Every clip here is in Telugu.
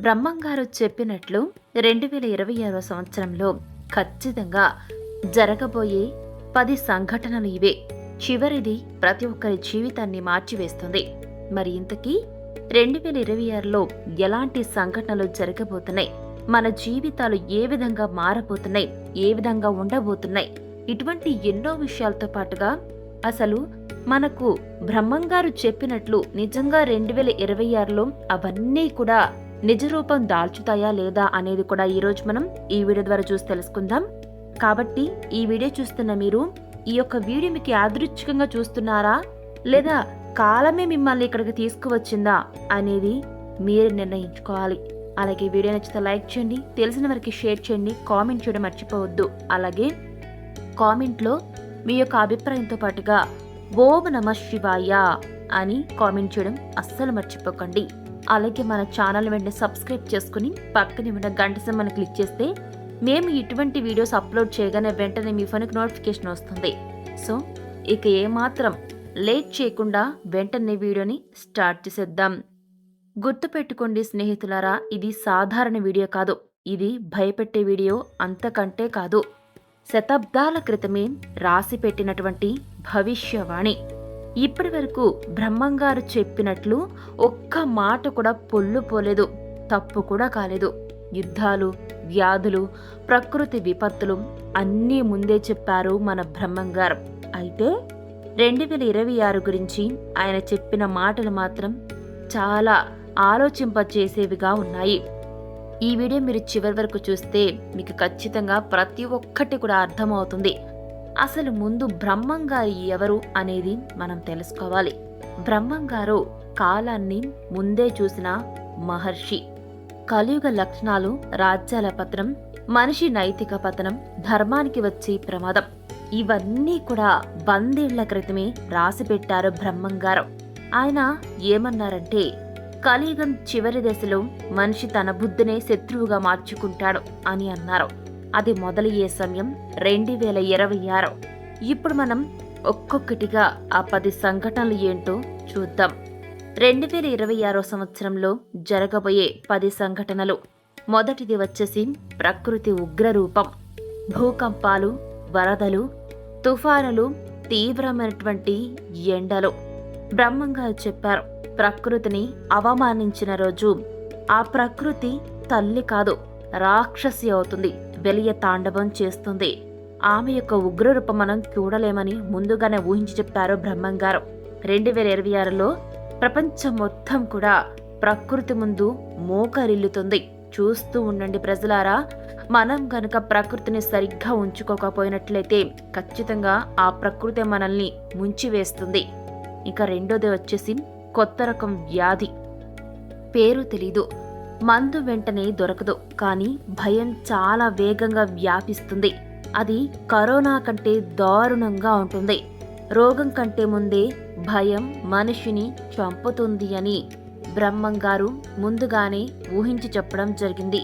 బ్రహ్మంగారు చెప్పినట్లు రెండు వేల ఇరవై ఆరో సంవత్సరంలో ఖచ్చితంగా జరగబోయే పది సంఘటనలు ఇవే. చివరిది ప్రతి ఒక్కరి జీవితాన్ని మార్చివేస్తుంది. మరి ఇంతకీ రెండు వేల ఇరవై ఆరులో ఎలాంటి సంఘటనలు జరగబోతున్నాయి? మన జీవితాలు ఏ విధంగా మారబోతున్నాయి? ఏ విధంగా ఉండబోతున్నాయి? ఇటువంటి ఎన్నో విషయాలతో పాటుగా అసలు మనకు బ్రహ్మంగారు చెప్పినట్లు నిజంగా రెండు వేల ఇరవై ఆరులో అవన్నీ కూడా నిజ రూపం దాల్చుతాయా లేదా అనేది కూడా ఈరోజు మనం ఈ వీడియో ద్వారా చూసి తెలుసుకుందాం. కాబట్టి ఈ వీడియో చూస్తున్న మీరు ఈ యొక్క వీడియో మీకు యాదృచ్ఛికంగా చూస్తున్నారా? లేదా కాలమే మిమ్మల్ని ఇక్కడికి తీసుకువచ్చిందా అనేది మీరు నిర్ణయించుకోవాలి. అలాగే వీడియో నచ్చితే లైక్ చేయండి తెలిసిన వారికి షేర్ చేయండి కామెంట్ చేయడం మర్చిపోవద్దు. అలాగే కామెంట్లో మీ యొక్క అభిప్రాయంతో పాటుగా ఓం నమ శివాయ అని కామెంట్ చేయడం అస్సలు మర్చిపోకండి. అలాగే మన ఛానల్ వెంటనే సబ్స్క్రైబ్ చేసుకుని పక్కనే ఉన్న గంట సింబల్ని క్లిక్ చేస్తే మేము ఇటువంటి వీడియోస్ అప్లోడ్ చేయగానే వెంటనే మీ ఫోన్కి నోటిఫికేషన్ వస్తుంది. సో ఇక ఏమాత్రం లేట్ చేయకుండా వెంటనే వీడియోని స్టార్ట్ చేసేద్దాం. గుర్తుపెట్టుకోండి స్నేహితులారా ఇది సాధారణ వీడియో కాదు. ఇది భయపెట్టే వీడియో అంతకంటే కాదు. శతాబ్దాల క్రితమే రాసి పెట్టినటువంటి భవిష్యవాణి. ఇప్పటి వరకు బ్రహ్మంగారు చెప్పినట్లు ఒక్క మాట కూడా పొల్లు పోలేదు తప్పు కూడా కాలేదు. యుద్ధాలు వ్యాధులు ప్రకృతి విపత్తులు అన్నీ ముందే చెప్పారు మన బ్రహ్మంగారు. అయితే రెండు వేల ఇరవై ఆరు గురించి ఆయన చెప్పిన మాటలు మాత్రం చాలా ఆలోచింపచేసేవిగా ఉన్నాయి. ఈ వీడియో మీరు చివరి వరకు చూస్తే మీకు ఖచ్చితంగా ప్రతి ఒక్కటి కూడా అర్థమవుతుంది. అసలు ముందు బ్రహ్మంగారు ఎవరు అనేది మనం తెలుసుకోవాలి. బ్రహ్మంగారు కాలాన్ని ముందే చూసిన మహర్షి. కలియుగ లక్షణాలు రాజ్యాల పత్రం మనిషి నైతిక పతనం ధర్మానికి వచ్చే ప్రమాదం. ఇవన్నీ కూడా వందేళ్ళ క్రితమే రాసిపెట్టారు బ్రహ్మంగారు. ఆయన ఏమన్నారంటే కలియుగం చివరి దశలో మనిషి తన బుద్ధినే శత్రువుగా మార్చుకుంటాడు అని అన్నారు. అది మొదలయ్యే సమయం రెండు వేల ఇరవై ఆరు. ఇప్పుడు మనం ఒక్కొక్కటిగా ఆ పది సంఘటనలు ఏంటో చూద్దాం. రెండు వేల ఇరవై ఆరో సంవత్సరంలో జరగబోయే పది సంఘటనలు. మొదటిది వచ్చేసి ప్రకృతి ఉగ్రరూపం. భూకంపాలు వరదలు తుఫానులు తీవ్రమైనటువంటి ఎండలు. బ్రహ్మంగారు చెప్పారు ప్రకృతిని అవమానించిన రోజు. ఆ ప్రకృతి తల్లి కాదు. రాక్షసి అవుతుంది వెలియ తాండవం చేస్తుంది. ఆమె యొక్క ఉగ్రరూపం మనం చూడలేమని ముందుగానే ఊహించి చెప్పారు బ్రహ్మంగారు. రెండు వేల ఇరవై ఆరులో ప్రపంచం మొత్తం కూడా ప్రకృతి ముందు మోకరిల్లుతుంది. చూస్తూ ఉండండి ప్రజలారా మనం గనక ప్రకృతిని సరిగ్గా ఉంచుకోకపోయినట్లయితే ఖచ్చితంగా ఆ ప్రకృతి మనల్ని ముంచివేస్తుంది. ఇక రెండోది వచ్చేసి కొత్త రకం వ్యాధి. పేరు తెలీదు. మందు వెంటనే దొరకదు. కానీ భయం చాలా వేగంగా వ్యాపిస్తుంది. అది కరోనా కంటే దారుణంగా ఉంటుంది. రోగం కంటే ముందే భయం మనిషిని చంపుతుంది అని బ్రహ్మంగారు ముందుగానే ఊహించి చెప్పడం జరిగింది.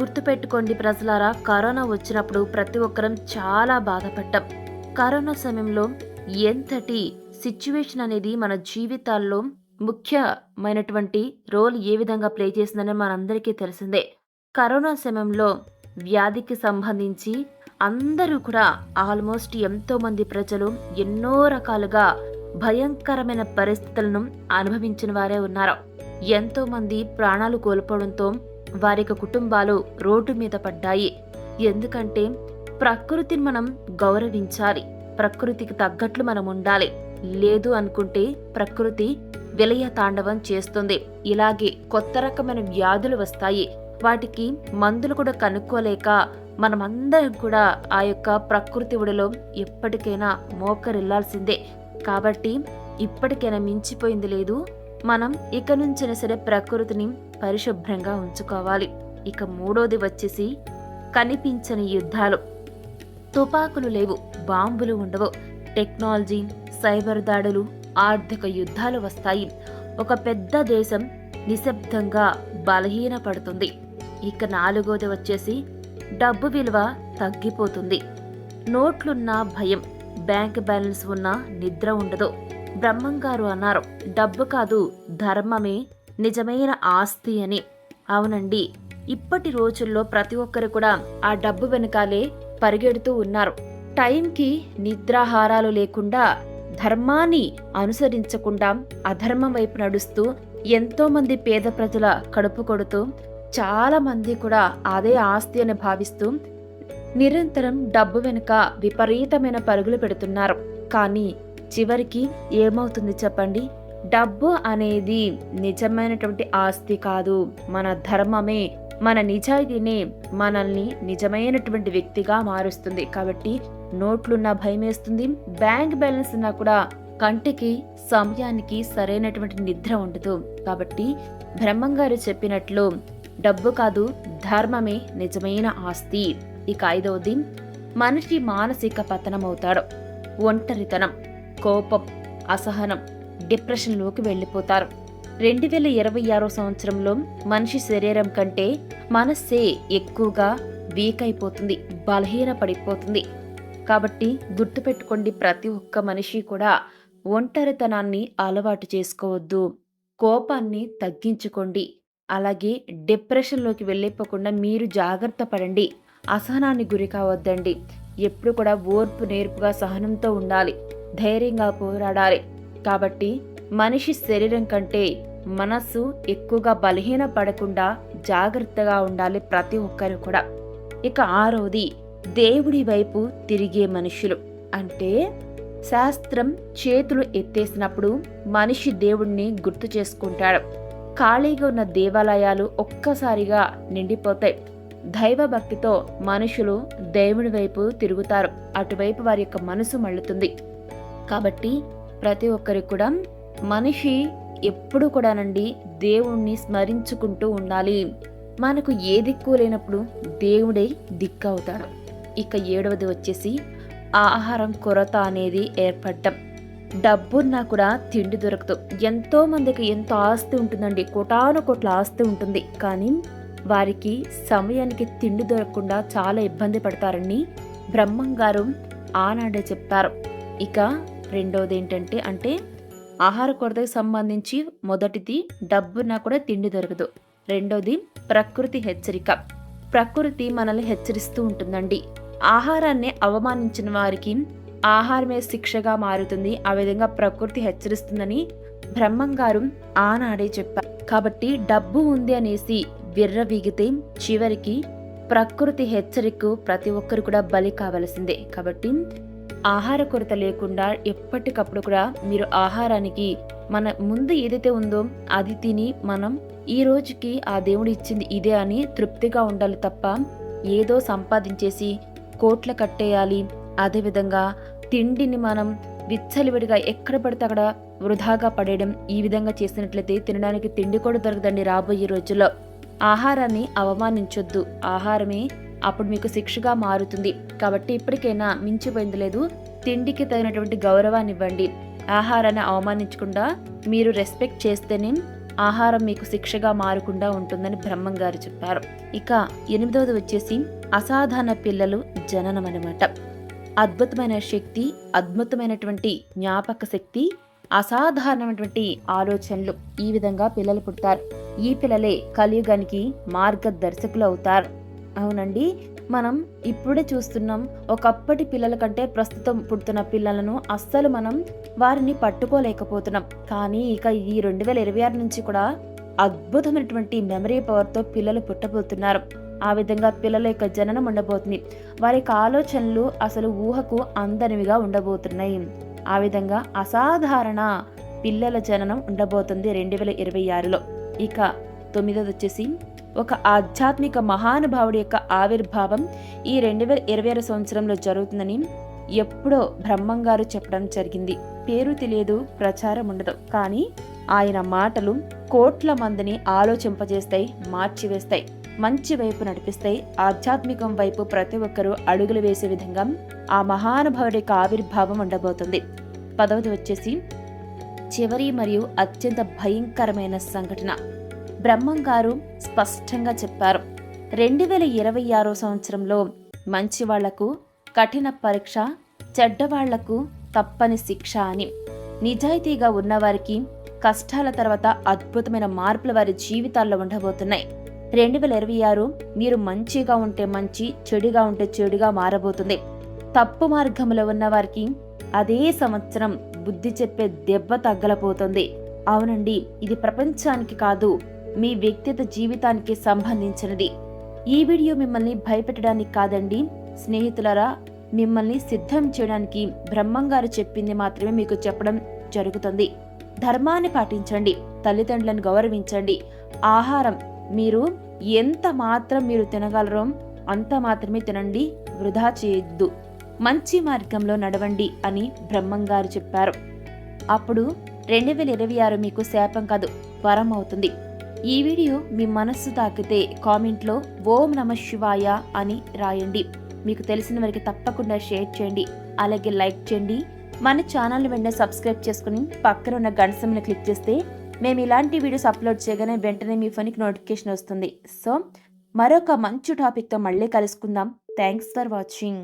గుర్తుపెట్టుకోండి ప్రజలారా కరోనా వచ్చినప్పుడు ప్రతి ఒక్కరం చాలా బాధపడ్డాం. కరోనా సమయంలో ఎంతటి సిచ్యువేషన్ అనేది మన జీవితాల్లో ముఖ్యమైనటువంటి రోల్ ఏ విధంగా ప్లే చేసిందని మనందరికీ తెలిసిందే. కరోనా సమయంలో వ్యాధికి సంబంధించి అందరూ కూడా ఆల్మోస్ట్ ఎంతో మంది ప్రజలు ఎన్నో రకాలుగా భయంకరమైన పరిస్థితులను అనుభవించిన వారే ఉన్నారు. ఎంతో మంది ప్రాణాలు కోల్పోవడంతో వారి యొక్క కుటుంబాలు రోడ్డు మీద పడ్డాయి. ఎందుకంటే ప్రకృతిని మనం గౌరవించాలి. ప్రకృతికి తగ్గట్లు మనం ఉండాలి. లేదు అనుకుంటే ప్రకృతి విలయ తాండవం చేస్తుంది. ఇలాగే కొత్త రకమైన వ్యాధులు వస్తాయి. వాటికి మందులు కూడా కనుక్కోలేక మనమందరం కూడా ఆ యొక్క ప్రకృతి ఉడిలో ఎప్పటికైనా మోకరిల్లాల్సిందే. కాబట్టి ఇప్పటికైనా మించిపోయింది లేదు. మనం ఇక నుంచైనా సరే ప్రకృతిని పరిశుభ్రంగా ఉంచుకోవాలి. ఇక మూడోది వచ్చేసి కనిపించని యుద్ధాలు. తుపాకులు లేవు బాంబులు ఉండవు. టెక్నాలజీ సైబర్ దాడులు ఆర్థిక యుద్ధాలు వస్తాయి. ఒక పెద్ద దేశం నిశ్శబ్దంగా బలహీనపడుతుంది. ఇక నాలుగోది వచ్చేసి డబ్బు విలువ తగ్గిపోతుంది. నోట్లున్న భయం బ్యాంక్ బ్యాలెన్స్ ఉన్న నిద్ర ఉండదు. బ్రహ్మంగారు అన్నారు డబ్బు కాదు ధర్మమే నిజమైన ఆస్తి అని. అవునండి ఇప్పటి రోజుల్లో ప్రతి ఒక్కరు కూడా ఆ డబ్బు వెనకాలే పరిగెడుతూ ఉన్నారు. టైంకి నిద్రాహారాలు లేకుండా ధర్మాన్ని అనుసరించకుండా అధర్మం వైపు నడుస్తూ ఎంతోమంది పేద ప్రజల కడుపు కొడుతూ చాలామంది కూడా అదే ఆస్తి అని భావిస్తూ నిరంతరం డబ్బు వెనుక విపరీతమైన పరుగులు పెడుతున్నారు. కానీ చివరికి ఏమవుతుంది చెప్పండి? డబ్బు అనేది నిజమైనటువంటి ఆస్తి కాదు. మన ధర్మమే మన నిజాయితీనే మనల్ని నిజమైనటువంటి వ్యక్తిగా మారుస్తుంది. కాబట్టి నోట్లున్నా భయమేస్తుంది. బ్యాంక్ బ్యాలెన్స్ ఉన్నా కూడా కంటికి సమయానికి సరైనటువంటి నిద్ర ఉండదు. కాబట్టి బ్రహ్మంగారు చెప్పినట్లు డబ్బు కాదు ధర్మమే నిజమైన ఆస్తి. ఇక ఐదవది మనిషి మానసిక పతనమవుతాడు. ఒంటరితనం కోపం అసహనం డిప్రెషన్లోకి వెళ్ళిపోతారు. రెండు వేల ఇరవై ఆరో సంవత్సరంలో మనిషి శరీరం కంటే మనస్సే ఎక్కువగా వీక్ అయిపోతుంది బలహీన పడిపోతుంది కాబట్టి గుర్తుపెట్టుకోండి ప్రతి ఒక్క మనిషి కూడా ఒంటరితనాన్ని అలవాటు చేసుకోవద్దు. కోపాన్ని తగ్గించుకోండి. అలాగే డిప్రెషన్లోకి వెళ్ళిపోకుండా మీరు జాగ్రత్త పడండి. అసహనాన్ని గురి కావద్దండి. ఎప్పుడు కూడా ఓర్పు నేర్పుగా సహనంతో ఉండాలి. ధైర్యంగా పోరాడాలి. కాబట్టి మనిషి శరీరం కంటే మనస్సు ఎక్కువగా బలహీన పడకుండా జాగ్రత్తగా ఉండాలి ప్రతి ఒక్కరు కూడా. ఇక ఆరోది దేవుడి వైపు తిరిగే మనుషులు. అంటే శాస్త్రం చేతులు ఎత్తేసినప్పుడు మనిషి దేవుణ్ణి గుర్తు చేసుకుంటాడు. ఖాళీగా ఉన్న దేవాలయాలు ఒక్కసారిగా నిండిపోతాయి. దైవ భక్తితో మనుషులు దేవుడి వైపు తిరుగుతారు. అటువైపు వారి యొక్క మనసు మళ్ళుతుంది. కాబట్టి ప్రతి ఒక్కరికి కూడా మనిషి ఎప్పుడు కూడానండి దేవుణ్ణి స్మరించుకుంటూ ఉండాలి. మనకు ఏ దిక్కు లేనప్పుడు దేవుడే దిక్కు అవుతాడు ఇక ఏడవది వచ్చేసి ఆహారం కొరత అనేది ఏర్పడటం డబ్బున్నా కూడా తిండి దొరకదు. ఎంతో మందికి ఎంతో ఆస్తి ఉంటుందండి. కోటాను కోట్ల ఆస్తి ఉంటుంది. కానీ వారికి సమయానికి తిండి దొరకకుండా చాలా ఇబ్బంది పడతారని బ్రహ్మం గారు ఆనాడే చెప్తారు. ఇక రెండవది ఏంటంటే అంటే ఆహార కొరతకు సంబంధించి మొదటిది డబ్బున కూడా తిండి దొరకదు. రెండోది ప్రకృతి హెచ్చరిక. ప్రకృతి మనల్ని హెచ్చరిస్తూ ఉంటుందండి. ఆహారాన్ని అవమానించిన వారికి ఆహారమే శిక్షగా మారుతుంది. ఆ విధంగా ప్రకృతి హెచ్చరిస్తుందని బ్రహ్మంగారు ఆనాడే చెప్పారు. కాబట్టి డబ్బు ఉంది అనేసి విర్రవీగితే చివరికి ప్రకృతి హెచ్చరిక ప్రతి ఒక్కరు కూడా బలి కావలసిందే. కాబట్టి ఆహార కొరత లేకుండా ఎప్పటికప్పుడు కూడా మీరు ఆహారానికి మన ముందు ఏదైతే ఉందో అది తిని మనం ఈ రోజుకి ఆ దేవుడు ఇచ్చింది ఇదే అని తృప్తిగా ఉండాలి తప్ప ఏదో సంపాదించేసి కోట్ల కట్టేయాలి. అదేవిధంగా తిండిని మనం విచ్చలివిడిగా ఎక్కడ పడితే అక్కడ వృధాగా పడేయడం ఈ విధంగా చేసినట్లయితే తినడానికి తిండి కూడా దొరకదండి రాబోయే రోజుల్లో. ఆహారాన్ని అవమానించొద్దు. ఆహారమే అప్పుడు మీకు శిక్షగా మారుతుంది. కాబట్టి ఇప్పటికైనా మించిపోయింది లేదు తిండికి తగినటువంటి గౌరవాన్ని ఇవ్వండి ఆహారాన్ని అవమానించకుండా మీరు రెస్పెక్ట్ చేస్తేనే ఆహారం మీకు శిక్షగా మారకుండా ఉంటుందని బ్రహ్మం గారు చెప్పారు. ఇక ఎనిమిదవది వచ్చేసి అసాధారణ పిల్లలు జననం అనమాట అద్భుతమైన శక్తి అద్భుతమైనటువంటి జ్ఞాపక శక్తి అసాధారణమైనటువంటి ఆలోచనలు ఈ విధంగా పిల్లలు పుడతారు. ఈ పిల్లలే కలియుగానికి మార్గదర్శకులు అవుతారు. అవునండి. మనం ఇప్పుడే చూస్తున్నాం ఒకప్పటి పిల్లల కంటే ప్రస్తుతం పుడుతున్న పిల్లలను అస్సలు మనం వారిని పట్టుకోలేకపోతున్నాం. కానీ ఇక ఈ రెండు వేల ఇరవై ఆరు నుంచి కూడా అద్భుతమైనటువంటి మెమరీ పవర్తో పిల్లలు పుట్టబోతున్నారు. ఆ విధంగా పిల్లల యొక్క జననం ఉండబోతుంది. వారి యొక్క ఆలోచనలు అసలు ఊహకు అందనివిగా ఉండబోతున్నాయి. ఆ విధంగా అసాధారణ పిల్లల జననం ఉండబోతుంది రెండు వేల ఇరవై ఆరులో. ఇక తొమ్మిదోది వచ్చేసి ఒక ఆధ్యాత్మిక మహానుభావుడి యొక్క ఆవిర్భావం ఈ రెండు వేల ఇరవై ఆరు సంవత్సరంలో జరుగుతుందని ఎప్పుడో బ్రహ్మంగారు చెప్పడం జరిగింది. పేరు తెలియదు ప్రచారం ఉండదు. కానీ ఆయన మాటలు కోట్ల మందిని ఆలోచింపజేస్తాయి మార్చివేస్తాయి మంచి వైపు నడిపిస్తాయి. ఆధ్యాత్మికం వైపు ప్రతి ఒక్కరూ అడుగులు వేసే విధంగా ఆ మహానుభావుడి యొక్క ఆవిర్భావం ఉండబోతుంది. పదవది వచ్చేసి చివరి మరియు అత్యంత భయంకరమైన సంఘటన. బ్రహ్మం గారు స్పష్టంగా చెప్పారు. రెండు వేల ఇరవై ఆరో సంవత్సరంలో మంచివాళ్ళకు కఠిన పరీక్ష చెడ్డవాళ్ళకు తప్పని శిక్ష అని. నిజాయితీగా ఉన్నవారికి కష్టాల తర్వాత అద్భుతమైన మార్పులు వారి జీవితాల్లో ఉండబోతున్నాయి. రెండు వేల ఇరవై ఆరు మీరు మంచిగా ఉంటే మంచి చెడుగా ఉంటే చెడుగా మారబోతుంది. తప్పు మార్గంలో ఉన్న వారికి అదే సంవత్సరం బుద్ధి చెప్పే దెబ్బ తగ్గలపోతుంది అవునండి ఇది ప్రపంచానికి కాదు మీ వ్యక్తిగత జీవితానికి సంబంధించినది. ఈ వీడియో మిమ్మల్ని భయపెట్టడానికి కాదండి. స్నేహితులరా మిమ్మల్ని సిద్ధం చేయడానికి బ్రహ్మంగారు చెప్పింది మాత్రమే మీకు చెప్పడం జరుగుతుంది. ధర్మాన్ని పాటించండి తల్లిదండ్రులను గౌరవించండి. ఆహారం మీరు ఎంత మాత్రం మీరు తినగలరో అంత మాత్రమే తినండి వృధా చేయొద్దు. మంచి మార్గంలో నడవండి అని బ్రహ్మంగారు చెప్పారు. అప్పుడు రెండు వేల ఇరవై ఆరు మీకు శాపం కాదు వరం అవుతుంది. ఈ వీడియో మీ మనస్సు తాకితే కామెంట్లో ఓం నమ శివాయ అని రాయండి. మీకు తెలిసిన వారికి తప్పకుండా షేర్ చేయండి. అలాగే లైక్ చేయండి. మన ఛానల్ని వెంటనే సబ్స్క్రైబ్ చేసుకుని పక్కన ఉన్న గంట క్లిక్ చేస్తే మేము ఇలాంటి వీడియోస్ అప్లోడ్ చేయగానే వెంటనే మీ ఫోన్కి నోటిఫికేషన్ వస్తుంది. సో మరొక మంచి టాపిక్తో మళ్ళీ కలుసుకుందాం. Thanks for watching